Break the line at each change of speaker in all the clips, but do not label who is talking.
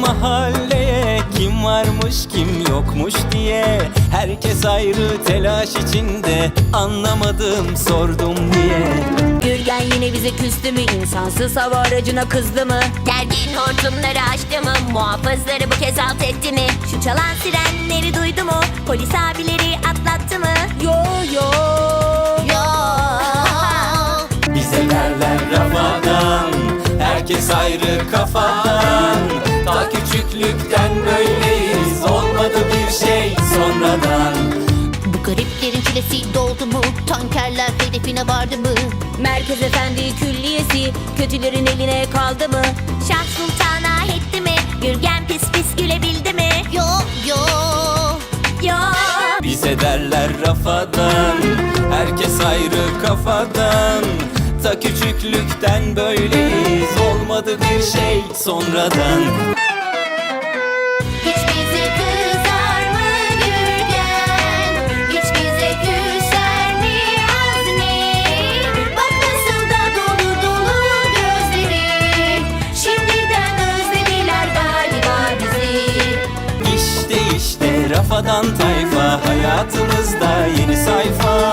mahalleye Kim varmış kim yokmuş diye Herkes ayrı telaş içinde Anlamadım sordum niye
Gürgen yine bize küstü mü? İnsansız hava aracına kızdı mı?
Gergin hortumları açtı mı? Muhafızları bu kez alt etti mi? Şu çalan sirenleri duydu mu? Polis abileri atlattı
ayrı kafadan Ta küçüklükten böyleyiz Olmadı bir şey sonradan
Bu gariplerin çilesi doldu mu? Tankerler hedefine vardı mı?
Merkez Efendi Külliyesi kötülerin eline kaldı mı?
Şah Sultan'a etti mi? Gürgen pis pis gülebildi mi?
Yo yo
Yo.
Bize derler rafadan Herkes ayrı kafadan Ta küçüklükten böyleyiz. Olmadı bir şey sonradan.
Hiç kızar mı Gürgen? Hiç bize küser mi Azmi? Bak nasıl da dolu dolu gözleri. Şimdiden özlediler galiba bizi.
İşte işte rafadan tayfa. Hayatımızda yeni sayfa.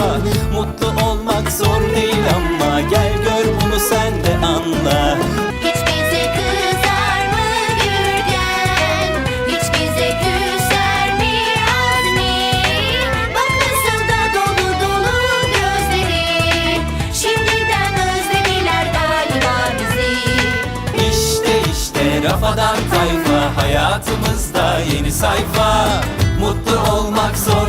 Mutlu olmak zor değil ama rafadan tayfa Hayatımızda yeni sayfa. Mutlu olmak zor